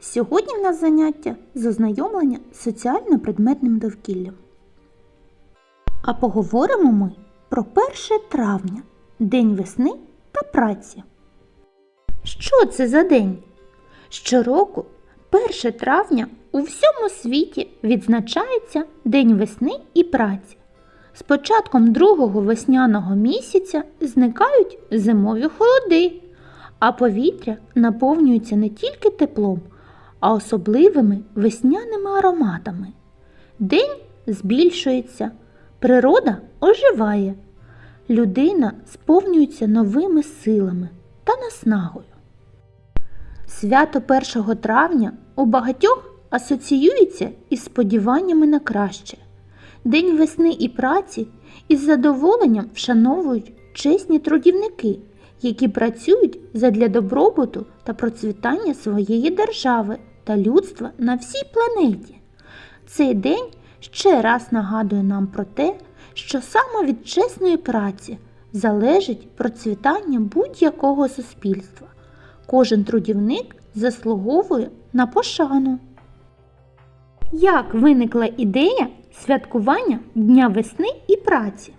Сьогодні в нас заняття з ознайомлення з соціально-предметним довкіллям. А поговоримо ми про 1 травня, День весни та праці. Що це за день? Щороку, 1 травня у всьому світі відзначається День весни і праці. З початком другого весняного місяця зникають зимові холоди, а повітря наповнюється не тільки теплом, а особливими весняними ароматами. День збільшується, природа оживає, людина сповнюється новими силами та наснагою. Свято 1 травня у багатьох асоціюється із сподіваннями на краще. День весни і праці із задоволенням вшановують чесні трудівники, які працюють задля добробуту та процвітання своєї держави та людства на всій планеті. Цей день ще раз нагадує нам про те, що саме від чесної праці залежить процвітання будь-якого суспільства. Кожен трудівник заслуговує на пошану. Як виникла ідея святкування Дня весни і праці?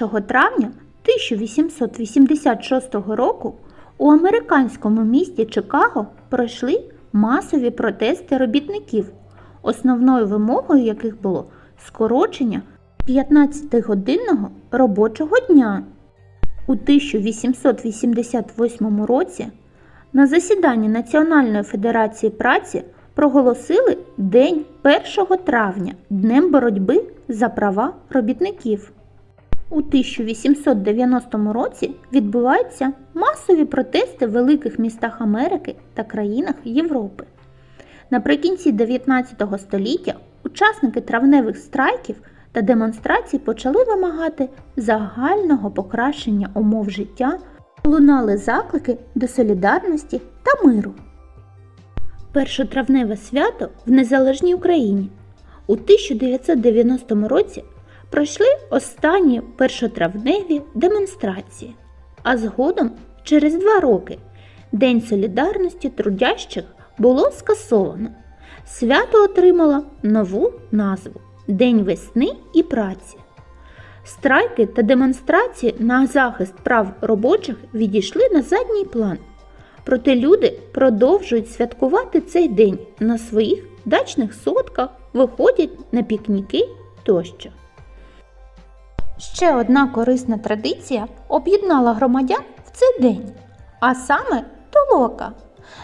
1 травня 1886 року у американському місті Чикаго пройшли масові протести робітників, основною вимогою яких було скорочення 15-годинного робочого дня. У 1888 році на засіданні Національної федерації праці проголосили День 1 травня Днем боротьби за права робітників. У 1890 році відбуваються масові протести в великих містах Америки та країнах Європи. Наприкінці 19 століття учасники травневих страйків та демонстрацій почали вимагати загального покращення умов життя, лунали заклики до солідарності та миру. Першотравневе свято в незалежній Україні у 1990 році пройшли останні першотравневі демонстрації, а згодом через два роки День солідарності трудящих було скасовано. Свято отримало нову назву День весни і праці. Страйки та демонстрації на захист прав робочих відійшли на задній план. Проте люди продовжують святкувати цей день на своїх дачних сотках, виходять на пікніки тощо. Ще одна корисна традиція об'єднала громадян в цей день, а саме толока.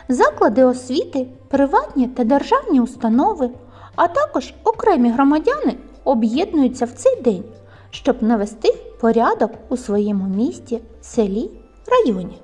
Заклади освіти, приватні та державні установи, а також окремі громадяни об'єднуються в цей день, щоб навести порядок у своєму місті, селі, районі.